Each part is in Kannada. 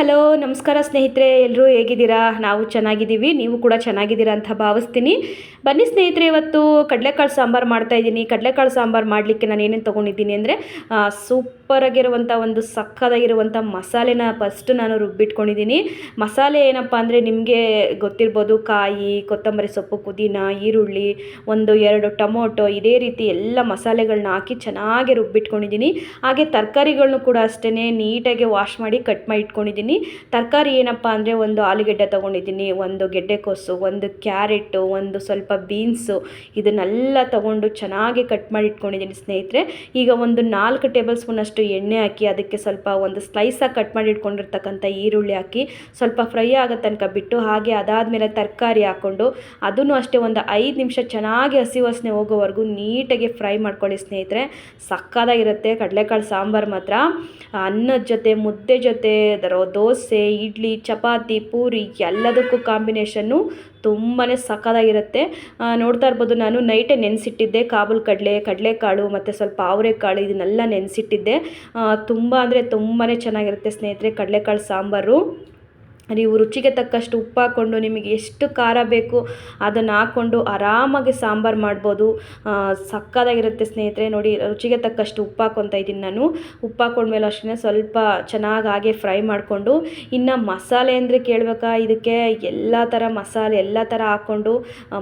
hello. ನಮಸ್ಕಾರ ಸ್ನೇಹಿತರೆ ಎಲ್ಲರೂ ಹೇಗಿದ್ದೀರಾ? ನಾವು ಚೆನ್ನಾಗಿದ್ದೀವಿ, ನೀವು ಕೂಡ ಚೆನ್ನಾಗಿದ್ದೀರಾ ಅಂತ ಭಾವಿಸ್ತೀನಿ. ಬನ್ನಿ ಸ್ನೇಹಿತರೆ, ಇವತ್ತು ಕಡಲೆಕಾಳು ಸಾಂಬಾರು ಮಾಡ್ತಾಯಿದ್ದೀನಿ ಕಡಲೆಕಾಳು ಸಾಂಬಾರು ಮಾಡಲಿಕ್ಕೆ ನಾನು ಏನೇನು ತೊಗೊಂಡಿದ್ದೀನಿ ಅಂದರೆ ಸೂಪರಾಗಿರುವಂಥ ಒಂದು ಸಕ್ಕದಾಗಿರುವಂಥ ಮಸಾಲೆನ ಫಸ್ಟ್ ನಾನು ರುಬ್ಬಿಟ್ಕೊಂಡಿದ್ದೀನಿ. ಮಸಾಲೆ ಏನಪ್ಪ ಅಂದರೆ ನಿಮಗೆ ಗೊತ್ತಿರ್ಬೋದು, ಕಾಯಿ, ಕೊತ್ತಂಬರಿ ಸೊಪ್ಪು, ಪುದೀನ, ಈರುಳ್ಳಿ, ಒಂದು ಎರಡು ಟೊಮೊಟೊ, ಇದೇ ರೀತಿ ಎಲ್ಲ ಮಸಾಲೆಗಳನ್ನ ಹಾಕಿ ಚೆನ್ನಾಗಿ ರುಬ್ಬಿಟ್ಕೊಂಡಿದ್ದೀನಿ. ಹಾಗೆ ತರಕಾರಿಗಳನ್ನೂ ಕೂಡ ಅಷ್ಟೇ ನೀಟಾಗಿ ವಾಶ್ ಮಾಡಿ ಕಟ್ ಮಾಡಿ ಇಟ್ಕೊಂಡಿದ್ದೀನಿ. ತರಕಾರಿ ಏನಪ್ಪ ಅಂದರೆ ಒಂದು ಆಲೂಗೆಡ್ಡೆ ತೊಗೊಂಡಿದ್ದೀನಿ, ಒಂದು ಗೆಡ್ಡೆಕೋಸು ಒಂದು ಕ್ಯಾರೆಟು, ಒಂದು ಸ್ವಲ್ಪ ಬೀನ್ಸು, ಇದನ್ನೆಲ್ಲ ತೊಗೊಂಡು ಚೆನ್ನಾಗಿ ಕಟ್ ಮಾಡಿ ಇಟ್ಕೊಂಡಿದ್ದೀನಿ ಸ್ನೇಹಿತರೆ. ಈಗ ಒಂದು ನಾಲ್ಕು ಟೇಬಲ್ ಸ್ಪೂನಷ್ಟು ಎಣ್ಣೆ ಹಾಕಿ, ಅದಕ್ಕೆ ಸ್ವಲ್ಪ ಒಂದು ಸ್ಲೈಸಾಗಿ ಕಟ್ ಮಾಡಿ ಇಟ್ಕೊಂಡಿರ್ತಕ್ಕಂಥ ಈರುಳ್ಳಿ ಹಾಕಿ, ಸ್ವಲ್ಪ ಫ್ರೈ ಆಗೋ ತನಕ ಬಿಟ್ಟು ಹಾಗೆ ಅದಾದಮೇಲೆ ತರಕಾರಿ ಹಾಕ್ಕೊಂಡು, ಅದನ್ನು ಅಷ್ಟೇ ಒಂದು ಐದು ನಿಮಿಷ ಚೆನ್ನಾಗಿ ಹಸಿ ವಾಸನೆ ಹೋಗೋವರೆಗೂ ನೀಟಾಗಿ ಫ್ರೈ ಮಾಡ್ಕೊಳ್ಳಿ ಸ್ನೇಹಿತರೆ. ಸಕ್ಕದಾಗಿರುತ್ತೆ ಕಡಲೆಕಾಳು ಸಾಂಬಾರು ಮಾತ್ರ. ಅನ್ನದ ಜೊತೆ, ಮುದ್ದೆ ಜೊತೆ ಅದರ ಇಡ್ಲಿ, ಚಪಾತಿ, ಪೂರಿ ಎಲ್ಲದಕ್ಕೂ ಕಾಂಬಿನೇಷನ್ನು ತುಂಬಾ ಸಕ್ಕದಾಗಿರುತ್ತೆ ನೋಡ್ತಾ ಇರ್ಬೋದು ನಾನು ನೈಟೇ ನೆನೆಸಿಟ್ಟಿದ್ದೆ ಕಾಬೂಲ್ ಕಡಲೆ ಕಡಲೆಕಾಳು ಮತ್ತು ಸ್ವಲ್ಪ ಅವರೆಕಾಳು ಇದನ್ನೆಲ್ಲ ನೆನೆಸಿಟ್ಟಿದ್ದೆ. ತುಂಬ ಅಂದರೆ ತುಂಬಾ ಚೆನ್ನಾಗಿರುತ್ತೆ ಸ್ನೇಹಿತರೆ ಕಡಲೆಕಾಳು ಸಾಂಬಾರು. ನೀವು ರುಚಿಗೆ ತಕ್ಕಷ್ಟು ಉಪ್ಪು ಹಾಕ್ಕೊಂಡು ನಿಮಗೆ ಎಷ್ಟು ಖಾರ ಬೇಕು ಅದನ್ನು ಹಾಕ್ಕೊಂಡು ಆರಾಮಾಗಿ ಸಾಂಬಾರು ಮಾಡ್ಬೋದು. ಸಕ್ಕದಾಗಿರುತ್ತೆ ಸ್ನೇಹಿತರೆ, ನೋಡಿ ರುಚಿಗೆ ತಕ್ಕಷ್ಟು ಉಪ್ಪು ಹಾಕ್ಕೊತಾ ಇದ್ದೀನಿ ನಾನು. ಉಪ್ಪು ಹಾಕ್ಕೊಂಡ್ಮೇಲೆ ಅಷ್ಟೇ ಸ್ವಲ್ಪ ಚೆನ್ನಾಗಿ ಹಾಗೆ ಫ್ರೈ ಮಾಡಿಕೊಂಡು, ಇನ್ನು ಮಸಾಲೆ ಅಂದರೆ ಕೇಳಬೇಕಾ? ಇದಕ್ಕೆ ಎಲ್ಲ ಥರ ಮಸಾಲೆ, ಎಲ್ಲ ಥರ ಹಾಕ್ಕೊಂಡು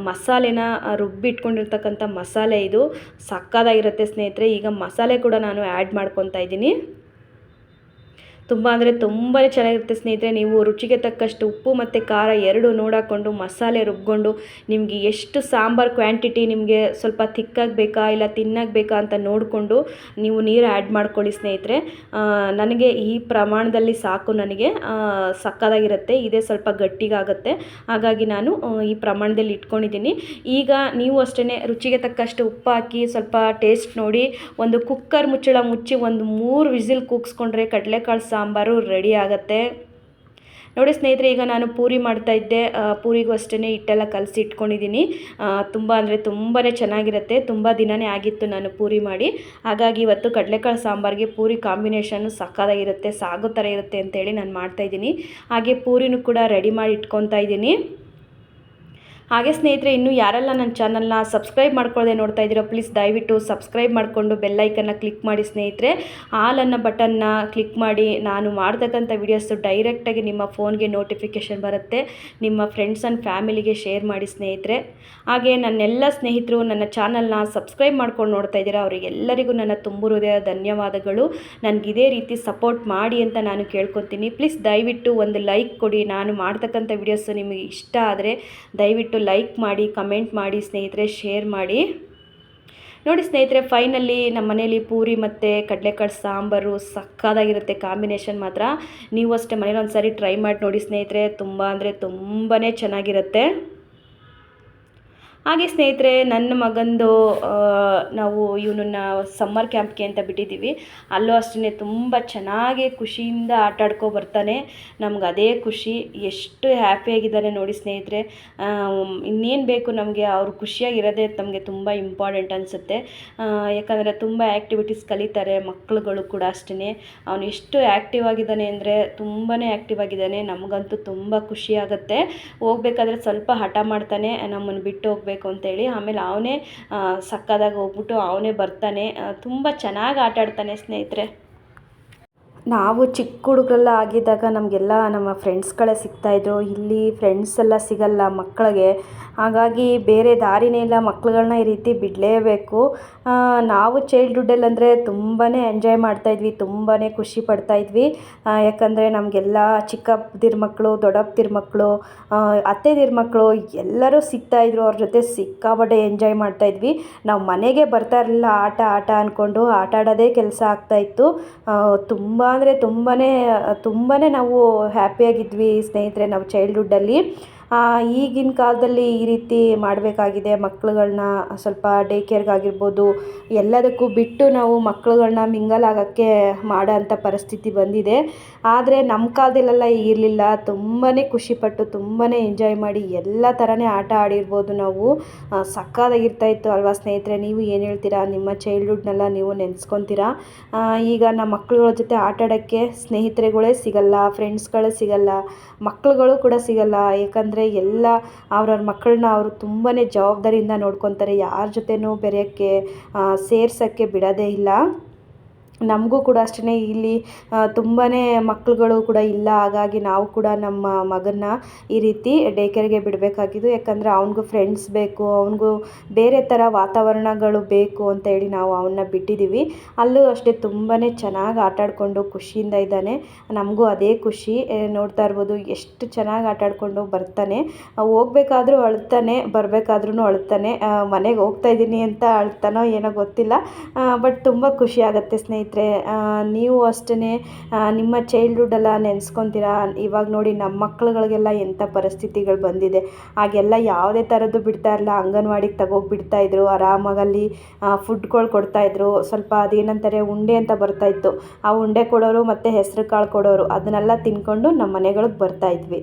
ಮಸಾಲೆನ ರುಬ್ಬಿಟ್ಕೊಂಡಿರ್ತಕ್ಕಂಥ ಮಸಾಲೆ ಇದು. ಸಕ್ಕತ್ತಾಗಿರುತ್ತೆ ಸ್ನೇಹಿತರೆ, ಈಗ ಮಸಾಲೆ ಕೂಡ ನಾನು ಆ್ಯಡ್ ಮಾಡ್ಕೊತಾ ಇದ್ದೀನಿ. ತುಂಬ ಅಂದರೆ ತುಂಬಾ ಚೆನ್ನಾಗಿರುತ್ತೆ ಸ್ನೇಹಿತರೆ, ನೀವು ರುಚಿಗೆ ತಕ್ಕಷ್ಟು ಉಪ್ಪು ಮತ್ತು ಖಾರ ಎರಡು ನೋಡಾಕೊಂಡು ಮಸಾಲೆ ರುಬ್ಕೊಂಡು ನಿಮಗೆ ಎಷ್ಟು ಸಾಂಬಾರು ಕ್ವಾಂಟಿಟಿ ನಿಮಗೆ ಸ್ವಲ್ಪ ತಿಕ್ಕಾಗಿ ಬೇಕಾ ಇಲ್ಲ ತಿನ್ನಾಗಿ ಬೇಕಾ ಅಂತ ನೋಡಿಕೊಂಡು ನೀವು ನೀರು ಆ್ಯಡ್ ಮಾಡ್ಕೊಳ್ಳಿ ಸ್ನೇಹಿತರೆ. ನನಗೆ ಈ ಪ್ರಮಾಣದಲ್ಲಿ ಸಾಕು ನನಗೆ. ಸಕ್ಕದಾಗಿರುತ್ತೆ ಇದೇ ಸ್ವಲ್ಪ ಗಟ್ಟಿಗಾಗುತ್ತೆ. ಹಾಗಾಗಿ ನಾನು ಈ ಪ್ರಮಾಣದಲ್ಲಿ ಇಟ್ಕೊಂಡಿದ್ದೀನಿ. ಈಗ ನೀವು ಅಷ್ಟೇ ರುಚಿಗೆ ತಕ್ಕಷ್ಟು ಉಪ್ಪು ಹಾಕಿ ಸ್ವಲ್ಪ ಟೇಸ್ಟ್ ನೋಡಿ, ಒಂದು ಕುಕ್ಕರ್ ಮುಚ್ಚಳ ಮುಚ್ಚಿ ಒಂದು ಮೂರು ವಿಸಿಲ್ ಕೂಗಿಸ್ಕೊಂಡ್ರೆ ಕಡಲೆಕಾಳು ರೆಡಿ ಆಗುತ್ತೆ. ನೋಡಿ ಸ್ನೇಹಿತರೆ ಈಗ ನಾನು ಪೂರಿ ಮಾಡ್ತಾ ಇದ್ದೆ. ಆ, ಪೂರಿಗೂ ಅಷ್ಟೇ ಹಿಟ್ಟೆಲ್ಲ ಕಲಸಿ ಇಟ್ಕೊಂಡಿದ್ದೀನಿ. ತುಂಬ ಅಂದರೆ ತುಂಬಾ ಚೆನ್ನಾಗಿರುತ್ತೆ. ತುಂಬ ದಿನವೇ ಆಗಿತ್ತು ನಾನು ಪೂರಿ ಮಾಡಿ. ಹಾಗಾಗಿ ಇವತ್ತು ಕಡಲೆಕಾಳು ಸಾಂಬಾರಿಗೆ ಪೂರಿ ಕಾಂಬಿನೇಷನ್ನು ಸಕ್ಕದಾಗಿರುತ್ತೆ ಸಾಗೋ ಥರ ಇರುತ್ತೆ ಅಂತೇಳಿ ನಾನು ಮಾಡ್ತಾಯಿದ್ದೀನಿ ಹಾಗೆ ಪೂರಿನೂ ಕೂಡ ರೆಡಿ ಮಾಡಿ ಇಟ್ಕೊತಾ ಇದ್ದೀನಿ. ಹಾಗೆ ಸ್ನೇಹಿತರೆ, ಇನ್ನೂ ಯಾರೆಲ್ಲ ನನ್ನ ಚಾನಲ್ನ ಸಬ್ಸ್ಕ್ರೈಬ್ ಮಾಡ್ಕೊಳ್ಳದೆ ನೋಡ್ತಾ ಇದ್ದೀರೋ, ಪ್ಲೀಸ್ ದಯವಿಟ್ಟು ಸಬ್ಸ್ಕ್ರೈಬ್ ಮಾಡಿಕೊಂಡು ಬೆಲ್ಲೈಕನ್ನ ಕ್ಲಿಕ್ ಮಾಡಿ ಸ್ನೇಹಿತರೆ. ಆಲ್ ಅನ್ನೋ ಬಟನ್ನ ಕ್ಲಿಕ್ ಮಾಡಿ, ನಾನು ಮಾಡ್ತಕ್ಕಂಥ ವೀಡಿಯೋಸು ಡೈರೆಕ್ಟಾಗಿ ನಿಮ್ಮ ಫೋನ್ಗೆ ನೋಟಿಫಿಕೇಷನ್ ಬರುತ್ತೆ. ನಿಮ್ಮ ಫ್ರೆಂಡ್ಸ್ ಆ್ಯಂಡ್ ಫ್ಯಾಮಿಲಿಗೆ ಶೇರ್ ಮಾಡಿ ಸ್ನೇಹಿತರೆ. ಹಾಗೆ ನನ್ನೆಲ್ಲ ಸ್ನೇಹಿತರು, ನನ್ನ ಚಾನಲ್ನ ಸಬ್ಸ್ಕ್ರೈಬ್ ಮಾಡ್ಕೊಂಡು ನೋಡ್ತಾ ಇದ್ದೀರಾ, ಅವರಿಗೆಲ್ಲರಿಗೂ ನನ್ನ ತುಂಬು ಹೃದಯ ಧನ್ಯವಾದಗಳು. ಇದೇ ರೀತಿ ಸಪೋರ್ಟ್ ಮಾಡಿ ಅಂತ ನಾನು ಕೇಳ್ಕೊತೀನಿ. ಪ್ಲೀಸ್ ದಯವಿಟ್ಟು ಒಂದು ಲೈಕ್ ಕೊಡಿ. ನಾನು ಮಾಡ್ತಕ್ಕಂಥ ವೀಡಿಯೋಸು ನಿಮಗೆ ಇಷ್ಟ ಆದರೆ ದಯವಿಟ್ಟು ಲೈಕ್ ಮಾಡಿ ಕಮೆಂಟ್ ಮಾಡಿ, ಸ್ನೇಹಿತರೆ ಶೇರ್ ಮಾಡಿ. ನೋಡಿ ಸ್ನೇಹಿತರೆ ಫೈನಲ್ಲಿ ನಮ್ಮ ಮನೇಲಿ ಪೂರಿ ಮತ್ತು ಕಡಲೆಕಾಳು ಸಾಂಬಾರು ಸಕ್ಕದಾಗಿರುತ್ತೆ ಕಾಂಬಿನೇಷನ್ ಮಾತ್ರ. ನೀವು ಅಷ್ಟೇ ಮನೇಲಿ ಒಂದು ಸಾರಿ ಟ್ರೈ ಮಾಡಿ ನೋಡಿ ಸ್ನೇಹಿತರೆ, ತುಂಬ ಅಂದರೆ ತುಂಬಾ ಚೆನ್ನಾಗಿರುತ್ತೆ. ಹಾಗೆ ಸ್ನೇಹಿತರೆ, ನನ್ನ ಮಗಂದು ನಾವು ಇವನನ್ನ ಸಮ್ಮರ್ ಕ್ಯಾಂಪ್ಗೆ ಅಂತ ಬಿಟ್ಟಿದ್ದೀವಿ. ಅಲ್ಲೂ ಅಷ್ಟೇ ತುಂಬ ಚೆನ್ನಾಗಿ ಖುಷಿಯಿಂದ ಆಟ ಆಡ್ಕೊ ಬರ್ತಾನೆ. ನಮ್ಗೆ ಅದೇ ಖುಷಿ. ಎಷ್ಟು ಹ್ಯಾಪಿಯಾಗಿದ್ದಾನೆ ನೋಡಿ ಸ್ನೇಹಿತರೆ. ಇನ್ನೇನು ಬೇಕು ನಮಗೆ? ಅವ್ರು ಖುಷಿಯಾಗಿರೋದೇ ನಮಗೆ ತುಂಬ ಇಂಪಾರ್ಟೆಂಟ್ ಅನಿಸುತ್ತೆ. ಯಾಕಂದರೆ ತುಂಬ ಆ್ಯಕ್ಟಿವಿಟೀಸ್ ಕಲಿತಾರೆ ಮಕ್ಕಳುಗಳು ಕೂಡ ಅಷ್ಟೇ ಅವನು ಎಷ್ಟು ಆ್ಯಕ್ಟಿವ್ ಆಗಿದ್ದಾನೆ ಅಂದರೆ ತುಂಬಾ ಆ್ಯಕ್ಟಿವ್ ಆಗಿದ್ದಾನೆ. ನಮಗಂತೂ ತುಂಬ ಖುಷಿ ಆಗುತ್ತೆ. ಹೋಗ್ಬೇಕಾದ್ರೆ ಸ್ವಲ್ಪ ಹಠ ಮಾಡ್ತಾನೆ. ನಮ್ಮನ್ನು ಬಿಟ್ಟು ಹೋಗ್ಬೇಕು. ಅಂತೇಳಿ ಆಮೇಲೆ ಅವನೇ ಸಕ್ಕದಾಗಿ ಹೋಗ್ಬಿಟ್ಟು ಅವನೇ ಬರ್ತಾನೆ ತುಂಬ ಚೆನ್ನಾಗಿ ಆಟಾಡ್ತಾನೆ ಸ್ನೇಹಿತರೆ. ನಾವು ಚಿಕ್ಕ ಹುಡುಗರೆಲ್ಲ ಆಗಿದ್ದಾಗ ನಮಗೆಲ್ಲ ನಮ್ಮ ಫ್ರೆಂಡ್ಸ್ಗಳೇ ಸಿಗ್ತಾಯಿದ್ರು ಇಲ್ಲಿ ಫ್ರೆಂಡ್ಸ್ ಎಲ್ಲ ಸಿಗಲ್ಲ ಮಕ್ಕಳಿಗೆ. ಹಾಗಾಗಿ ಬೇರೆ ದಾರಿನೇ ಇಲ್ಲ ಮಕ್ಳುಗಳನ್ನ ಈ ರೀತಿ ಬಿಡಲೇಬೇಕು. ನಾವು ಚೈಲ್ಡ್ಹುಡ್ಡಲ್ಲಿ ಅಂದರೆ ತುಂಬಾ ಎಂಜಾಯ್ ಮಾಡ್ತಾಯಿದ್ವಿ ತುಂಬಾ ಖುಷಿ ಪಡ್ತಾಯಿದ್ವಿ ಯಾಕಂದರೆ ನಮಗೆಲ್ಲ ಚಿಕ್ಕಪ್ಪದಿರ ಮಕ್ಕಳು ದೊಡ್ಡಪ್ಪದಿರ ಮಕ್ಕಳು ಅತ್ತೆದಿರ ಮಕ್ಕಳು ಎಲ್ಲರೂ ಸಿಗ್ತಾಯಿದ್ರು ಅವ್ರ ಜೊತೆ ಸಿಕ್ಕಾಪಟ್ಟೆ ಎಂಜಾಯ್ ಮಾಡ್ತಾಯಿದ್ವಿ ನಾವು ಮನೆಗೆ ಬರ್ತಾ ಇರಲಿಲ್ಲ, ಆಟ ಆಟ ಅಂದ್ಕೊಂಡು ಆಟ ಆಡೋದೇ ಕೆಲಸ ಆಗ್ತಾಯಿತ್ತು ತುಂಬ ಅಂದರೆ ತುಂಬಾ ತುಂಬಾ ನಾವು ಹ್ಯಾಪಿಯಾಗಿದ್ವಿ ಸ್ನೇಹಿತರೆ, ನಾವು ಚೈಲ್ಡ್ಹುಡ್ಡಲ್ಲಿ ಈಗಿನ ಕಾಲದಲ್ಲಿ ಈ ರೀತಿ ಮಾಡಬೇಕಾಗಿದೆ. ಮಕ್ಳುಗಳ್ನ ಸ್ವಲ್ಪ ಡೇ ಕೇರ್ಗಾಗಿರ್ಬೋದು ಎಲ್ಲದಕ್ಕೂ ಬಿಟ್ಟು ನಾವು ಮಕ್ಳುಗಳ್ನ ಮಿಂಗಲ್ ಆಗೋಕ್ಕೆ ಮಾಡೋಂಥ ಪರಿಸ್ಥಿತಿ ಬಂದಿದೆ. ಆದರೆ ನಮ್ಮ ಕಾಲದಲ್ಲೆಲ್ಲ ಇರಲಿಲ್ಲ ತುಂಬಾ ಖುಷಿಪಟ್ಟು ತುಂಬಾ ಎಂಜಾಯ್ ಮಾಡಿ ಎಲ್ಲ ಥರನೇ ಆಟ ಆಡಿರ್ಬೋದು ನಾವು. ಸಕ್ಕತ್ತಾಗಿರ್ತಾಯಿತ್ತು ಅಲ್ವಾ ಸ್ನೇಹಿತರೆ? ನೀವು ಏನು ಹೇಳ್ತೀರಾ? ನಿಮ್ಮ ಚೈಲ್ಡ್ಹುಡ್ನೆಲ್ಲ ನೀವು ನೆನೆಸ್ಕೊತೀರಾ? ಈಗ ನಮ್ಮ ಮಕ್ಳುಗಳ ಜೊತೆ ಆಟ ಆಡೋಕ್ಕೆ ಸ್ನೇಹಿತರುಗಳೇ ಸಿಗಲ್ಲ ಫ್ರೆಂಡ್ಸ್ಗಳೇ ಸಿಗಲ್ಲ, ಮಕ್ಳುಗಳು ಕೂಡ ಸಿಗಲ್ಲ. ಏಕೆಂದರೆ ಎಲ್ಲ ಅವ್ರವ್ರ ಮಕ್ಕಳನ್ನ ಅವರು ತುಂಬಾ ಜವಾಬ್ದಾರಿಯಿಂದ ನೋಡ್ಕೊತಾರೆ. ಯಾರ ಜೊತೆನೂ ಬೆರೆಯೋಕ್ಕೆ ಸೇರ್ಸೋಕ್ಕೆ ಬಿಡೋದೇ ಇಲ್ಲ. ನಮಗೂ ಕೂಡ ಅಷ್ಟೇ ಇಲ್ಲಿ ತುಂಬಾ ಮಕ್ಕಳುಗಳು ಕೂಡ ಇಲ್ಲ. ಹಾಗಾಗಿ ನಾವು ಕೂಡ ನಮ್ಮ ಮಗನ್ನ ಈ ರೀತಿ ಡೇ ಕೇರ್ಗೆ ಬಿಡಬೇಕಾಗಿದ್ದು. ಯಾಕಂದರೆ ಅವನಿಗೂ ಫ್ರೆಂಡ್ಸ್ ಬೇಕು, ಅವನಿಗೂ ಬೇರೆ ಥರ ವಾತಾವರಣಗಳು ಬೇಕು ಅಂತ ಹೇಳಿ ನಾವು ಅವನ್ನ ಬಿಟ್ಟಿದ್ದೀವಿ ಅಲ್ಲೂ ಅಷ್ಟೇ ತುಂಬಾ ಚೆನ್ನಾಗಿ ಆಟಾಡಿಕೊಂಡು ಖುಷಿಯಿಂದ ಇದ್ದಾನೆ. ನಮಗೂ ಅದೇ ಖುಷಿ. ನೋಡ್ತಾ ಇರ್ಬೋದು, ಎಷ್ಟು ಚೆನ್ನಾಗಿ ಆಟಾಡಿಕೊಂಡು ಬರ್ತಾನೆ. ಹೋಗ್ಬೇಕಾದ್ರೂ ಅಳ್ತಾನೆ ಬರಬೇಕಾದ್ರೂ ಅಳ್ತಾನೆ. ಮನೆಗೆ ಹೋಗ್ತಾ ಇದ್ದೀನಿ ಅಂತ ಅಳ್ತಾನೋ ಏನೋ ಗೊತ್ತಿಲ್ಲ. ಬಟ್ ತುಂಬ ಖುಷಿ ಆಗುತ್ತೆ ಸ್ನೇಹಿತರೆ. ಆ, ನೀವು ಅಷ್ಟೇ ನಿಮ್ಮ ಚೈಲ್ಡ್ಹುಡ್ಡೆಲ್ಲ ನೆನೆಸ್ಕೊತೀರಾ? ಇವಾಗ ನೋಡಿ ನಮ್ಮ ಮಕ್ಳುಗಳಿಗೆಲ್ಲ ಎಂಥ ಪರಿಸ್ಥಿತಿಗಳು ಬಂದಿದೆ. ಆಗೆಲ್ಲ ಯಾವುದೇ ಥರದ್ದು ಬಿಡ್ತಾ ಇರಲಿಲ್ಲ. ಅಂಗನವಾಡಿಗೆ ತಗೋಗಿ ಇದ್ರು. ಆರಾಮಾಗಲ್ಲಿ ಫುಡ್ಗಳು ಕೊಡ್ತಾಯಿದ್ರು ಸ್ವಲ್ಪ ಅದೇನಂತಾರೆ ಉಂಡೆ ಅಂತ ಬರ್ತಾಯಿತ್ತು ಆ ಉಂಡೆ ಕೊಡೋರು ಮತ್ತು ಹೆಸರು ಕಾಳು ಕೊಡೋರು. ಅದನ್ನೆಲ್ಲ ತಿನ್ಕೊಂಡು ನಮ್ಮ ಮನೆಗಳಿಗೆ ಬರ್ತಾಯಿದ್ವಿ